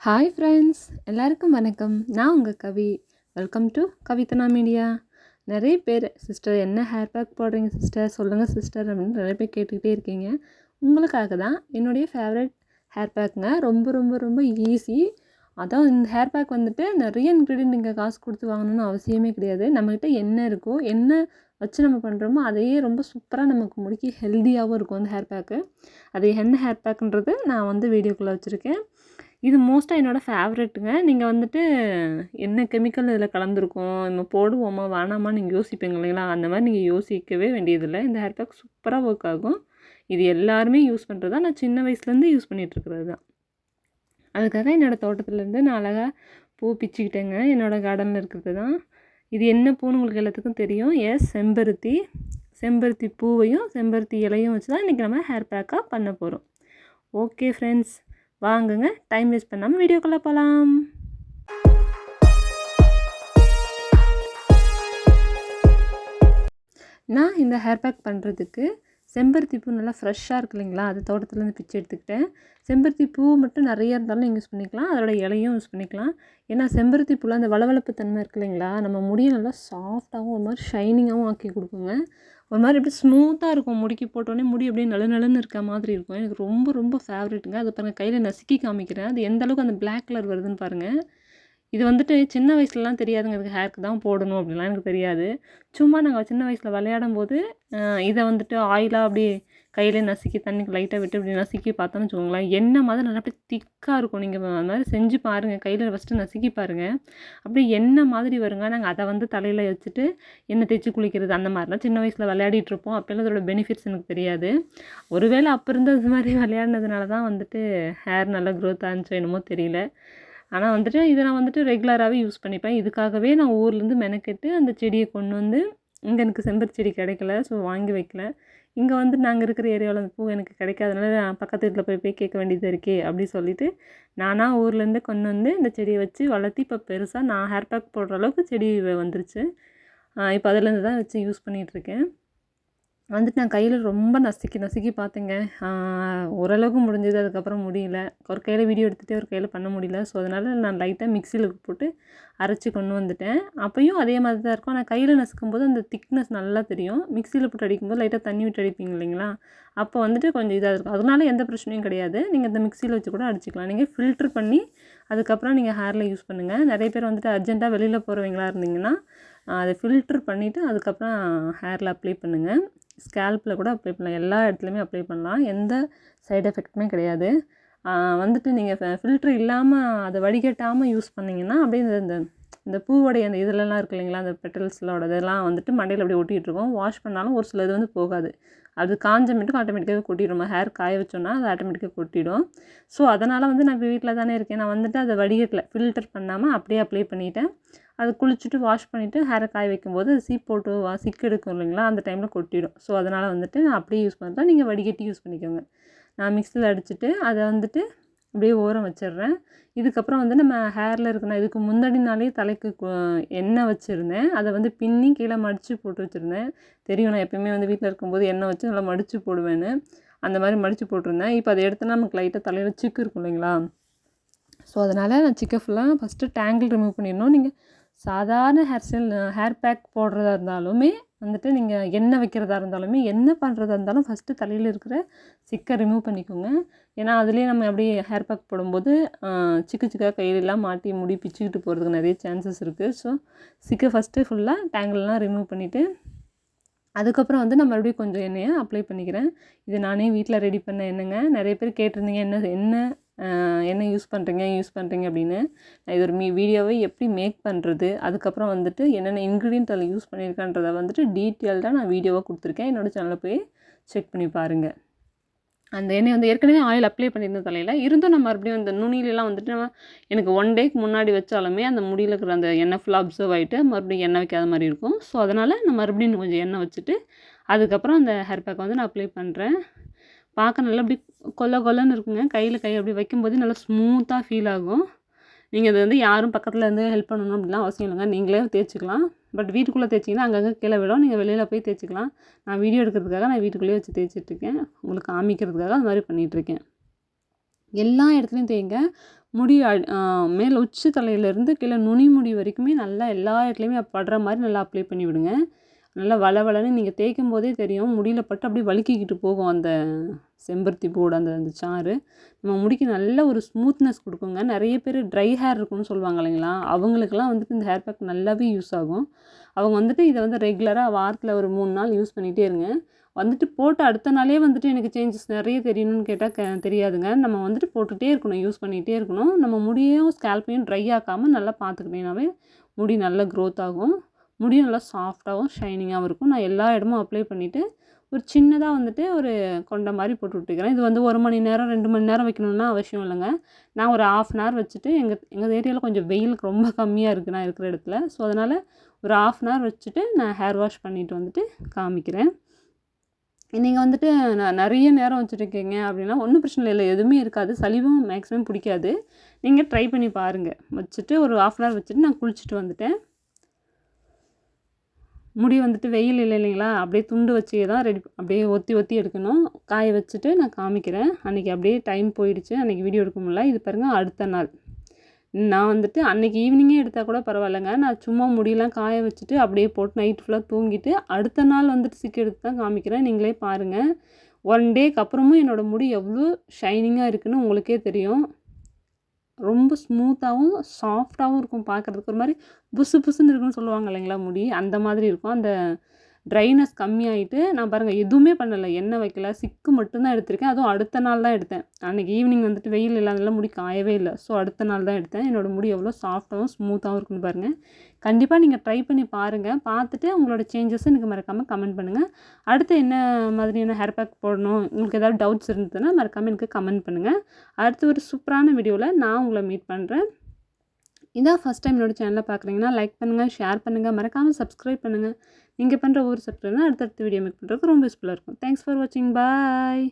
Hi friends எல்லாருக்கும் வணக்கம். நான் உங்கள் Kavi. Welcome to Kavithana media நிறைய பேர் சிஸ்டர் என்ன ஹேர் பேக் போடுறீங்க சிஸ்டர் சொல்லுங்கள் சிஸ்டர் அப்படின்னு நிறைய பேர் கேட்டுக்கிட்டே இருக்கீங்க. உங்களுக்காக தான் என்னுடைய ஃபேவரட் ஹேர் பேக்குங்க ரொம்ப ரொம்ப ரொம்ப ஈஸி அதான் இந்த ஹேர் பேக் வந்துட்டு நிறைய இன்க்ரீடியன்ட் நீங்கள் காசு கொடுத்து வாங்கணும்னு அவசியமே கிடையாது. நம்மக்கிட்ட என்ன இருக்கோ என்ன வச்சு நம்ம பண்ணுறோமோ அதையே ரொம்ப சூப்பராக நமக்கு முடிக்கி ஹெல்த்தியாகவும் இருக்கும் அந்த ஹேர் பேக்கு அது என்ன ஹேர் பேக்குன்றது நான் வந்து வீடியோக்குள்ளே வச்சுருக்கேன். இது மோஸ்ட்டாக என்னோடய ஃபேவரெட்டுங்க. நீங்கள் வந்துட்டு என்ன கெமிக்கல் இதில் கலந்துருக்கும் நம்ம போடுவோமா வேணாமா நீங்கள் யோசிப்பீங்க இல்லைங்களா? அந்த மாதிரி நீங்கள் யோசிக்கவே வேண்டியதில்லை. இந்த ஹேர் பேக் சூப்பராக ஒர்க் ஆகும். இது எல்லாருமே யூஸ் பண்ணுறது தான். நான் சின்ன வயசுலேருந்து யூஸ் பண்ணிகிட்ருக்கிறது தான். அதுக்காக என்னோடய தோட்டத்துலேருந்து நான் அழகாக பூ பிச்சுக்கிட்டேங்க. என்னோடய கார்டனில் இருக்கிறது தான். இது என்ன பூன்னு உங்களுக்கு எல்லாத்துக்கும் தெரியும். எஸ் செம்பருத்தி. செம்பருத்தி பூவையும் செம்பருத்தி இலையும் வச்சு தான் இன்றைக்கி நம்ம ஹேர் பேக்காக பண்ண போகிறோம் ஓகே ஃப்ரெண்ட்ஸ் வாங்குங்க. டைம் வேஸ்ட் பண்ணாமல் வீடியோக்குள்ளே போகலாம் நான் இந்த ஹேர் பேக் பண்ணுறதுக்கு செம்பருத்தி பூ நல்லா ஃப்ரெஷ்ஷாக இருக்கு இல்லைங்களா? அது தோட்டத்துலேருந்து பிச்சு எடுத்துக்கிட்டேன். செம்பருத்தி பூ மட்டும் நிறைய இருந்தாலும் நீங்கள் யூஸ் பண்ணிக்கலாம். அதோட இலையும் யூஸ் பண்ணிக்கலாம். ஏன்னா செம்பருத்தி பூவில் அந்த வளவளப்பு தன்மை இருக்கு இல்லைங்களா? நம்ம முடியை நல்லா சாஃப்டாகவும் ஒரு மாதிரி ஷைனிங்காகவும் ஆக்கி கொடுக்குங்க. ஒரு மாதிரி எப்படி ஸ்மூத்தாக இருக்கும். முடிக்கி போட்டோடனே முடி அப்படியே நல்ல நல்லன்னு இருக்க மாதிரி இருக்கும். எனக்கு ரொம்ப ரொம்ப ஃபேவரெட்டுங்க அது பாருங்கள் கையில் நசுக்கி காமிக்கிறேன். அது எந்த அளவுக்கு அந்த பிளாக் கலர் வருதுன்னு பாருங்கள் இது வந்துட்டு சின்ன வயசுலலாம் தெரியாதுங்க இதுக்கு ஹேருக்கு தான் போடணும் அப்படின்லாம் எனக்கு தெரியாது. சும்மா நாங்கள் சின்ன வயசில் விளையாடும் போது இதை வந்துட்டு ஆயிலாக அப்படியே கையிலே நசுக்கி தண்ணிக்கு லைட்டாக விட்டு இப்படி நசுக்கி பார்த்தோன்னு வச்சுக்கோங்களேன் எண்ணெய் மாதிரி நல்லா அப்படியே திக்காக இருக்கும். நீங்கள் அது மாதிரி செஞ்சு பாருங்கள் கையில் ஃபஸ்ட்டு நசுக்கி பாருங்கள் அப்படியே எண்ணெய் மாதிரி வருங்க நாங்கள் அதை வந்து தலையில் வச்சுட்டு எண்ணெய் தேய்ச்சி குளிக்கிறது அந்த மாதிரிலாம் சின்ன வயசில் விளையாடிட்டு இருப்போம். அப்போல்லாம் அதோட பெனிஃபிட்ஸ் எனக்கு தெரியாது. ஒருவேளை அப்போ இருந்தது மாதிரி விளையாடினதுனால தான் வந்துட்டு ஹேர் நல்லா க்ரோத் ஆனிச்சோ என்னமோ தெரியல. ஆனால் வந்துட்டு இதை நான் வந்துட்டு ரெகுலராகவே யூஸ் பண்ணிப்பேன். இதுக்காகவே நான் ஊர்லேருந்து மெனக்கெட்டு அந்த செடியை கொண்டு வந்து இங்கே எனக்கு செம்பருத்தி செடி கிடைக்கல. ஸோ வாங்கி வைக்கல. இங்கே வந்து நாங்கள் இருக்கிற ஏரியாவில் அந்த பூ எனக்கு கிடைக்காதனால நான் பக்கத்து வீட்டில் போய் போய் கேட்க வேண்டியது இருக்கே அப்படி சொல்லிவிட்டு நானாக ஊர்லேருந்து கொண்டு வந்து இந்த செடியை வச்சு வளர்த்தி இப்போ பெருசாக நான் ஹேர் பேக் போடுற அளவுக்கு செடி வந்துருச்சு. இப்போ அதுலேருந்து தான் வச்சு யூஸ் பண்ணிகிட்ருக்கேன் வந்துட்டு நான் கையில் ரொம்ப நசுக்கி நசுக்கி பார்த்தேங்க. ஓரளவுக்கு முடிஞ்சது. அதுக்கப்புறம் முடியல. ஒரு கையில் வீடியோ எடுத்துகிட்டே ஒரு கையில் பண்ண முடியல. ஸோ அதனால் நான் லைட்டாக மிக்சியில் போட்டு அரைச்சி கொண்டு வந்துட்டேன். அப்பையும் அதே மாதிரி தான் இருக்கும். ஆனால் கையில் நசுக்கும் போது அந்த திக்னஸ் நல்லா தெரியும். மிக்சியில் போட்டு அடிக்கும்போது லைட்டாக தண்ணி விட்டு அடிப்பீங்க இல்லைங்களா? அப்போ வந்துட்டு கொஞ்சம் இதாக இருக்கும். அதனால எந்த பிரச்சனையும் கிடையாது. நீங்கள் இந்த மிக்சியில் வச்சு கூட அடிச்சிக்கலாம். நீங்கள் ஃபில்ட்ரு பண்ணி அதுக்கப்புறம் நீங்கள் ஹேரில் யூஸ் பண்ணுங்கள் நிறைய பேர் வந்துட்டு அர்ஜென்ட்டாக வெளியில் போகிறவங்களா இருந்தீங்கன்னா அதை ஃபில்ட்ரு பண்ணிவிட்டு அதுக்கப்புறம் ஹேரில் அப்ளை பண்ணுங்கள் ஸ்கேல்பில் கூட அப்ளை பண்ணலாம். எல்லா இடத்துலையுமே அப்ளை பண்ணலாம். எந்த சைடு எஃபெக்ட்டுமே கிடையாது. வந்துட்டு நீங்கள் ஃபில்ட்ரு இல்லாமல் அதை வடிகட்டாமல் யூஸ் பண்ணிங்கன்னா அப்படியே இந்த இந்த பூவோடைய அந்த இதிலலாம் இருக்கு இல்லைங்களா அந்த பெட்டல்ஸோட இதெல்லாம் வந்துட்டு மண்டையில் அப்படியே ஒட்டிகிட்டு இருக்கும் வாஷ் பண்ணாலும் ஒரு சில இது வந்து போகாது. அது காஞ்ச மட்டும் ஆட்டோமேட்டிக்காகவே கொட்டிடும். ஹேர் காய வச்சோன்னா அது ஆட்டோமேட்டிக்காக கொட்டிடும். ஸோ அதனால் வந்து நான் இப்போ வீட்டில் தானே இருக்கேன். நான் வந்துட்டு அதை வடிகட்டில் ஃபில்டர் பண்ணாமல் அப்படியே அப்ளை பண்ணிவிட்டேன் அது குளிச்சுட்டு வாஷ் பண்ணிவிட்டு ஹேரை காய வைக்கும்போது சீப் போட்டு வா சிக்கு எடுக்கும் இல்லைங்களா அந்த டைமில் கொட்டிடும். ஸோ அதனால் வந்துட்டு நான் அப்படியே யூஸ் பண்ணுறேன் நீங்கள் வடிகட்டி யூஸ் பண்ணிக்கோங்க. நான் மிக்சியில் அடிச்சுட்டு அதை வந்துட்டு அப்படியே ஓரம் வச்சிடுறேன். இதுக்கப்புறம் வந்து நம்ம ஹேரில் இருக்கணும் இதுக்கு முன்னாடி நாளே தலைக்கு எண்ணெய் வச்சுருந்தேன். அதை வந்து பின்னி கீழே மடித்து போட்டு வச்சுருந்தேன். தெரியும் நான் எப்பயுமே வந்து வீட்டில் இருக்கும்போது எண்ணெய் வச்சு நல்லா மடித்து போடுவேன்னு. அந்த மாதிரி மடித்து போட்டிருந்தேன். இப்போ அதை எடுத்து நமக்கு லைட்டாக தலையில் சிக்கு இருக்கும் இல்லைங்களா? ஸோ அதனால் நான் சிக்கை ஃபுல்லாக ஃபஸ்ட்டு டேங்கிள் ரிமூவ் பண்ணிடணும். நீங்கள் சாதாரண ஹேர் ஸ்டைல் ஹேர் பேக் போடுறதா இருந்தாலுமே வந்துட்டு நீங்கள் எண்ணெய் வைக்கிறதா இருந்தாலுமே என்ன பண்ணுறதா இருந்தாலும் ஃபஸ்ட்டு தலையில் இருக்கிற சிக்கை ரிமூவ் பண்ணிக்கோங்க. ஏன்னா அதுலேயே நம்ம அப்படியே ஹேர் பேக் போடும்போது சிக்கு சிக்காக கையிலெலாம் மாட்டி முடி பிச்சுக்கிட்டு போகிறதுக்கு நிறைய சான்சஸ் இருக்குது ஸோ சிக்கை ஃபஸ்ட்டு ஃபுல்லாக டேங்கிள்லாம் ரிமூவ் பண்ணிவிட்டு அதுக்கப்புறம் வந்து நான் மறுபடியும் கொஞ்சம் எண்ணெயை அப்ளை பண்ணிக்கிறேன். இது நானே வீட்டில் ரெடி பண்ண எண்ணெய்ங்க. நிறைய பேர் கேட்டிருந்தீங்க என்ன என்ன என்ன யூஸ் பண்ணுறீங்க யூஸ் பண்ணுறீங்க அப்படின்னு நான் இது ஒரு மீ வீடியோவை எப்படி மேக் பண்ணுறது அதுக்கப்புறம் வந்துட்டு என்னென்ன இன்க்ரீடியன்ட் அதில் யூஸ் பண்ணியிருக்கான்றதை வந்துட்டு டீட்டெயில்டாக நான் வீடியோவாக கொடுத்துருக்கேன். என்னோடய சேனலில் போய் செக் பண்ணி பாருங்கள் அந்த எண்ணெய் வந்து ஏற்கனவே ஆயில் அப்ளை பண்ணியிருந்த தலையில். இருந்தும் நான் மறுபடியும் அந்த நுனியிலலாம் வந்துட்டு நம்ம எனக்கு ஒன் டேக்கு முன்னாடி வச்சாலுமே அந்த முடியில் இருக்கிற அந்த எண்ணெய் ஃபுல்லாக அப்சர்வ் ஆகிட்டு மறுபடியும் எண்ணெய் வைக்காத மாதிரி இருக்கும். ஸோ அதனால் நான் மறுபடியும் கொஞ்சம் எண்ணெய் வச்சுட்டு அதுக்கப்புறம் அந்த ஹேர் பேக்கை வந்து நான் அப்ளை பண்ணுறேன் பார்க்க நல்லா அப்படி கொல்ல கொல்லன்னு இருக்குங்க. கையில் கை அப்படி வைக்கும்போது நல்லா ஸ்மூத்தாக ஃபீல் ஆகும். நீங்கள் அது வந்து யாரும் பக்கத்தில் இருந்து ஹெல்ப் பண்ணணும் அப்படிலாம் அவசியம் இல்லைங்க. நீங்களே தேய்ச்சிக்கலாம். பட் வீட்டுக்குள்ளே தேய்ச்சிங்கன்னா அங்கங்கே கீழே விடும். நீங்கள் வெளியில் போய் தேய்ச்சிக்கலாம். நான் வீடியோ எடுக்கிறதுக்காக நான் வீட்டுக்குள்ளேயே வச்சு தேய்ச்சிட்ருக்கேன். உங்களுக்கு காமிக்கிறதுக்காக அது மாதிரி பண்ணிகிட்ருக்கேன் எல்லா இடத்துலையும் தேய்ங்க. முடி மேல் உச்சி தலையிலேருந்து கீழே நுனி முடி வரைக்குமே நல்லா எல்லா இடத்துலையுமே படுற மாதிரி நல்லா அப்ளை பண்ணி விடுங்க. நல்லா வளவளன்னு நீங்கள் தேய்க்கும் போதே தெரியும். முடியில் பட்டு அப்படியே வழுக்கிக்கிட்டு போகும் அந்த செம்பருத்தி பூவோட அந்த அந்த சாறு. நம்ம முடிக்கு நல்ல ஒரு ஸ்மூத்னஸ் கொடுக்குங்க. நிறைய பேர் ட்ரை ஹேர் இருக்குன்னு சொல்லுவாங்க இல்லைங்களா? அவங்களுக்கெல்லாம் வந்துட்டு இந்த ஹேர் பேக் நல்லாவே யூஸ் ஆகும். அவங்க வந்துட்டு இதை வந்து ரெகுலராக வாரத்தில் ஒரு மூணு நாள் யூஸ் பண்ணிகிட்டே இருங்க. வந்துட்டு போட்டு அடுத்த நாளே வந்துட்டு எனக்கு சேஞ்சஸ் நிறைய தெரியணும்னு கேட்டால் க தெரியாதுங்க. நம்ம வந்துட்டு போட்டுகிட்டே இருக்கணும் யூஸ் பண்ணிகிட்டே இருக்கணும். நம்ம முடியையும் ஸ்கேல்ப்பையும் ட்ரை ஆக்காமல் நல்லா பார்த்துக்கிட்டீங்கன்னாவே முடி நல்லா க்ரோத் ஆகும். முடியும் நல்லா சாஃப்டாகவும் ஷைனிங்காகவும் இருக்கும். நான் எல்லா இடமும் அப்ளை பண்ணிவிட்டு ஒரு சின்னதாக வந்துட்டு ஒரு கொண்ட மாதிரி போட்டு விட்டுக்கிறேன். இது வந்து ஒரு மணி நேரம் ரெண்டு மணி நேரம் வைக்கணும்னா அவசியம் இல்லைங்க. நான் ஒரு ஆஃப் அன் ஹவர் வச்சுட்டு எங்கள் எங்கள் ஏரியாவில் கொஞ்சம் வெயிலுக்கு ரொம்ப கம்மியாக இருக்குது நான் இருக்கிற இடத்துல. ஸோ அதனால் ஒரு ஆஃப் அன் ஹவர் வச்சுட்டு நான் ஹேர் வாஷ் பண்ணிவிட்டு வந்துட்டு காமிக்கிறேன். நீங்கள் வந்துட்டு நான் நிறைய நேரம் வச்சுருக்கீங்க அப்படின்னா ஒன்றும் பிரச்சனை இல்லை. எதுவுமே இருக்காது. சளிவும் மேக்ஸிமம் பிடிக்காது. நீங்கள் ட்ரை பண்ணி பாருங்கள் வச்சுட்டு ஒரு ஆஃப் அன் ஹவர் வச்சுட்டு நான் குளிச்சுட்டு வந்துட்டேன். முடி வந்துட்டு வெயில் இல்லை இல்லைங்களா? அப்படியே துண்டு வச்சே தான் ரெடி அப்படியே ஒத்தி ஒத்தி எடுக்கணும். காய வச்சுட்டு நான் காமிக்கிறேன். அன்றைக்கி அப்படியே டைம் போயிடுச்சு. அன்றைக்கி வீடியோ எடுக்க முடியல. இது பாருங்கள் அடுத்த நாள். நான் வந்துட்டு அன்றைக்கி ஈவினிங்கே எடுத்தால் கூட பரவாயில்லைங்க. நான் சும்மா முடியெல்லாம் காய வச்சுட்டு அப்படியே போட்டு நைட் ஃபுல்லாக தூங்கிட்டு அடுத்த நாள் வந்துட்டு சிக்கு எடுத்து தான் காமிக்கிறேன். நீங்களே பாருங்கள் ஒன் டேக்கு அப்புறமும் என்னோடய முடி எவ்வளோ ஷைனிங்காக இருக்குதுன்னு உங்களுக்கே தெரியும். ரொம்ப ஸ்மூத்தாகவும் சாஃப்டாகவும் இருக்கும் பார்க்குறதுக்கு. ஒரு மாதிரி புசு புசுன்னு இருக்குன்னு சொல்லுவாங்க இல்லைங்களா முடி? அந்த மாதிரி இருக்கும். அந்த ட்ரைனஸ் கம்மியாயிட்டு நான் பாருங்கள் எதுவுமே பண்ணலை. எண்ணெய் வைக்கல. சிக்கு மட்டும்தான் எடுத்திருக்கேன். அதுவும் அடுத்த நாள் தான் எடுத்தேன். அன்றைக்கி ஈவினிங் வந்துட்டு வெயில் இல்லாதனால முடி காயவே இல்லை. ஸோ அடுத்த நாள் தான் எடுத்தேன். என்னோடய முடி எவ்வளோ சாஃப்டாகவும் ஸ்மூத்தாகவும் இருக்குன்னு பாருங்கள் கண்டிப்பாக நீங்கள் ட்ரை பண்ணி பாருங்கள் பார்த்துட்டு உங்களோட சேஞ்சஸ் எனக்கு மறக்காமல் கமெண்ட் பண்ணுங்கள் அடுத்து என்ன மாதிரியான ஹேர் பேக் போடணும்? உங்களுக்கு ஏதாவது டவுட்ஸ் இருந்ததுன்னா மறக்காமல் எனக்கு கமெண்ட் பண்ணுங்கள் அடுத்து ஒரு சூப்பரான வீடியோவில் நான் உங்களை மீட் பண்ணுறேன் இதான் ஃபஸ்ட் டைம் என்னோட சேனலில் பார்க்குறீங்கன்னா லைக் பண்ணுங்கள் ஷேர் பண்ணுங்கள் மறக்காமல் சப்ஸ்கிரைப் பண்ணுங்கள் நீங்கள் பண்ணுற ஒவ்வொரு சப்ஸ்கிரைப் அடுத்தடுத்த வீடியோ மேக் பண்ணுறதுக்கு ரொம்ப யூஸ்ஃபுல்லாக இருக்கும். தேங்க்ஸ் ஃபார் வாட்சிங் பாய்